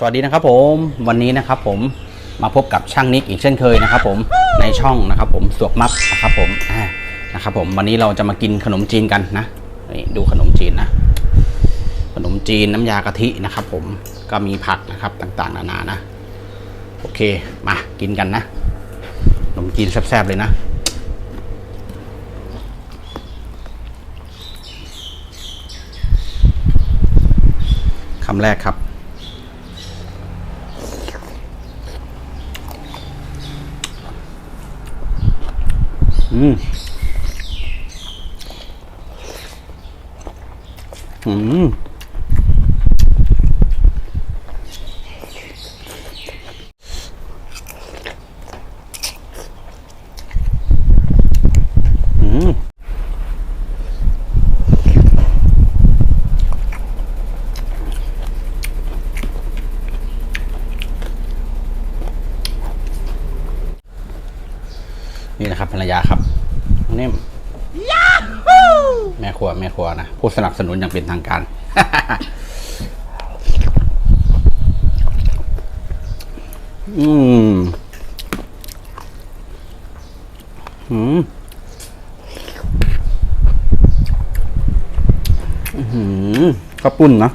สวัสดีนะครับผมวันนี้นะครับผมมาพบกับช่างนิกอีกเช่นเคยนะครับผมในช่องนะครับผมสวกมับนะครับผมอ่านะครับผมวันนี้เราจะมากินขนมจีนกันนะนี่ดูขนมจีนนะ ขนมจีนน้ำยากะทินะครับผมก็มีผักนะครับต่างๆ นานานะ โอเคมากินกันนะ ขนมจีนแซ่บๆเลยนะคำแรกครับ อืมอืมอืม นี่นะครับภรรยาครับนี่แม่ ครัวแม่ครัวนะผู้สนับสนุนอย่างเป็นทางการ อืมอืมอื้อหือข้าวปุ้นนะ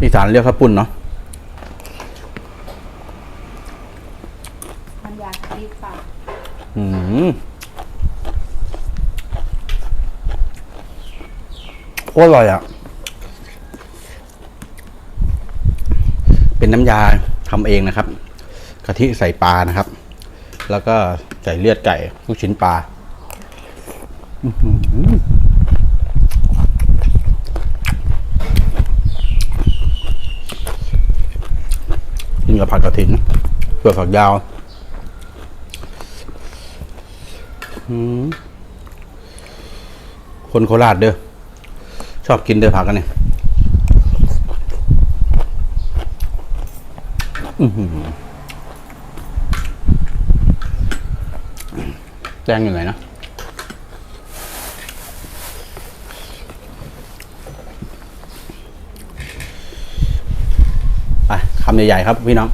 อีสานเรียกข้าวปุ้นเนาะ มันอยากรีบปาก อืมโคตรอร่อยอะ เป็นน้ำยาทำเองนะครับกะทิใส่ปลานะครับ แล้วก็ใส่เลือดไก่ลูกชิ้นปลาอื้มกินกับผัดกระถินเผือกฝักยาวคนโคราชเด้อ ชอบกินเด้อผักกันเนี่ยแจ้งอยู่ไหนนะไปคำใหญ่ๆครับพี่น้อง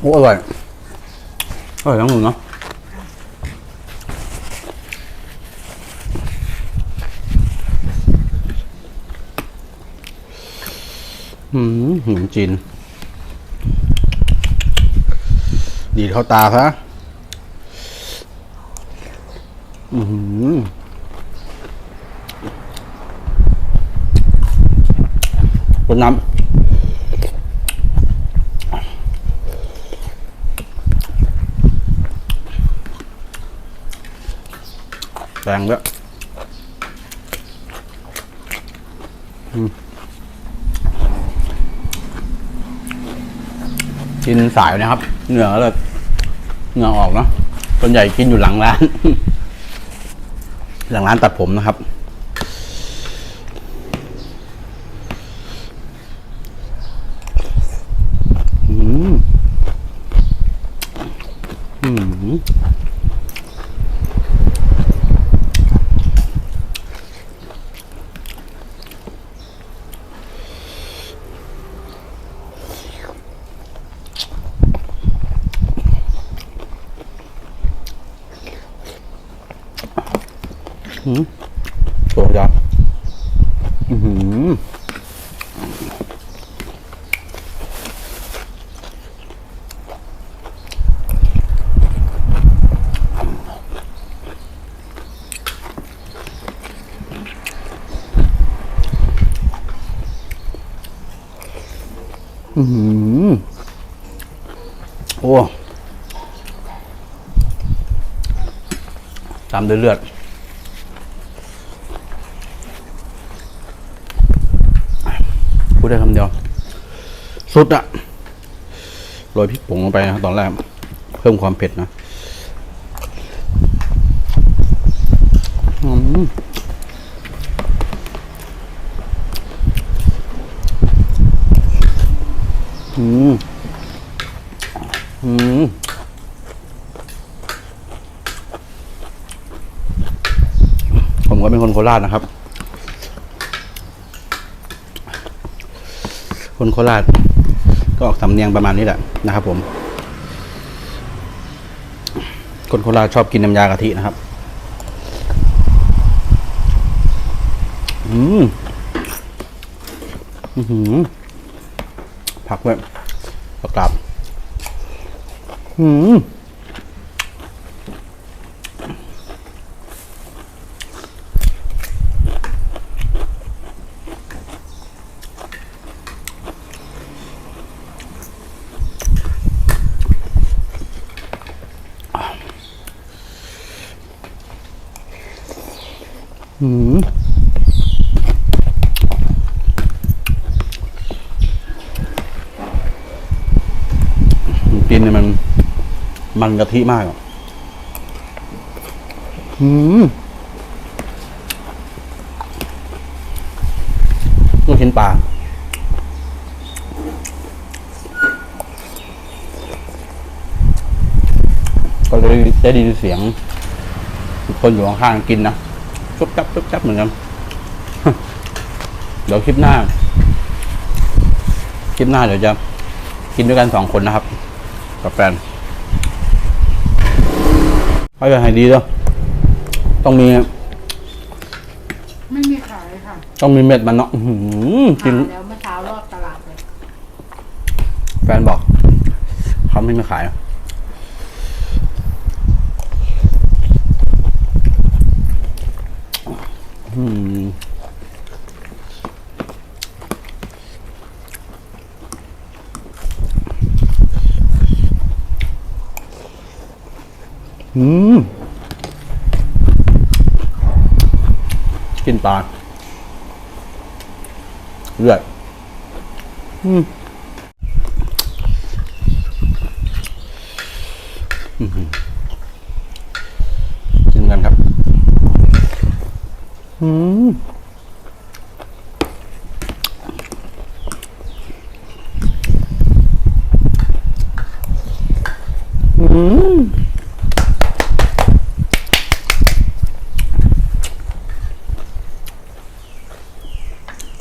โอ้อร่อย อร่อยทั้งหมดเนาะอืมขนมจีนดีดเข้าตาซะอือหือคนน้ำ แรงด้วยอืมกินสายนะครับ เหงื่อเลยเหงื่อออกเนาะส่วนใหญ่กินอยู่หลังร้าน หลังร้านตัดผมนะครับ อืม อืม ตัวยอดอือหืออือหือโอ้ตามด้วยเลือด พูดได้คำเดียว สุดอะโรยพริกป่งลงไปนะตอนแรก เพิ่มความเผ็ดนะอืม อืมผมก็เป็นคนโคราชนะครับ คนโคราชก็ออกสำเนียงประมาณนี้แหละนะครับ ผม คนโคราชชอบกินน้ำยากะทินะครับ อืมอือหือผักแบบกระกาบอืม อืมกินเนี่ยมัน มันกะทิมากอะอืมลูกชิ้นปลาก็เลยได้ยินเสียง คนอยู่ข้างๆกินนะ จุ๊บจับจุ๊บจับเหมือนกันเดี๋ยวคลิปหน้า คลิปหน้าเดี๋ยวจะกินด้วยกันสองคนนะครับ กับแฟนเขาจะให้ดีแล้วต้องมี ไม่มีขายค่ะต้องมีเม็ดมันเนาะอื้อหือกิน หาแล้วเมื่อเช้ารอบตลาดเลย แฟนบอกเขาไม่มาขาย อืมอืม กินปลาเลือดอืม กินกันครับ อืมอืม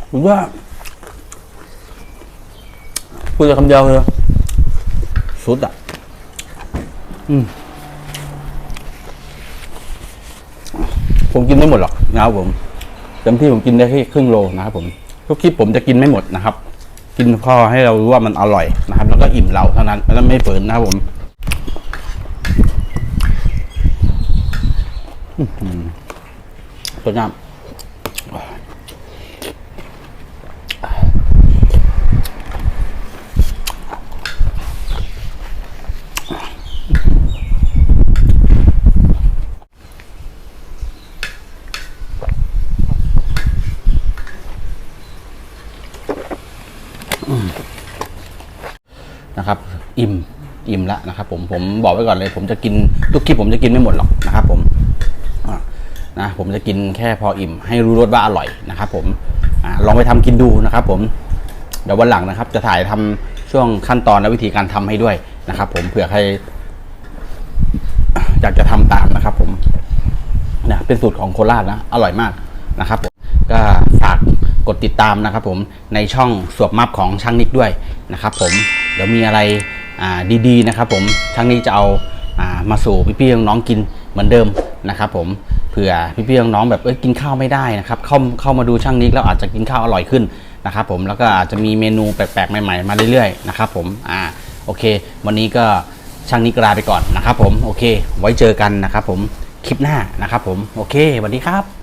ผมว่าพูดจะคำเดียวเลยสุดอะ อืม ผมกินไม่หมดหรอกนะครับผมเต็มที่ผมกินได้แค่ครึ่งโลนะครับผมทุกคลิปผมจะกินไม่หมดนะครับ กินพอให้เรารู้ว่ามันอร่อยนะครับ แล้วก็อิ่มเราเท่านั้นแล้วไม่เปิดนะครับผมสวยงาม อิ่มอิ่มละนะครับผมผมบอกไว้ก่อนเลย ผมจะกินทุกคลิปผมจะกินไม่หมดหรอกนะครับผมนะผมจะกินแค่พออิ่ม ให้รู้รสว่าอร่อยนะครับผมอลองไปทำกินดูนะครับ ผมเดี๋ยววันหลังนะครับ จะถ่ายทำช่วงขั้นตอนและวิธีการทำให้ด้วยนะครับ ผมเผื่อใครอยากจะทำตามนะครับ ผมนะเป็นสูตรของโคราชนะอร่อยมากนะครับผมก็ฝากกดติดตามนะครับ ผมในช่องสวบมับของช่างนิกด้วยนะครับ ผมเดี๋ยวมีอะไร ดีๆนะครับผมช่างนิกจะเอาอามาสู่พี่ๆน้องๆกินเหมือนเดิมนะครับผมเผื่อพี่ๆน้องๆแบบเอ้ยกินข้าวไม่ได้นะครับเข้าเข้ามาดูช่างนิกแล้วอาจจะกินข้าวอร่อยขึ้นนะครับผมแล้วก็อาจจะมีเมนูแปลกๆใหม่ๆมาเรื่อยๆนะครับผมอ่าโอเค วันนี้ก็ช่างนิกลาไปก่อนนะครับผมโอเค ไว้เจอกันนะครับผมคลิปหน้านะครับผมโอเคสวัสดีครับ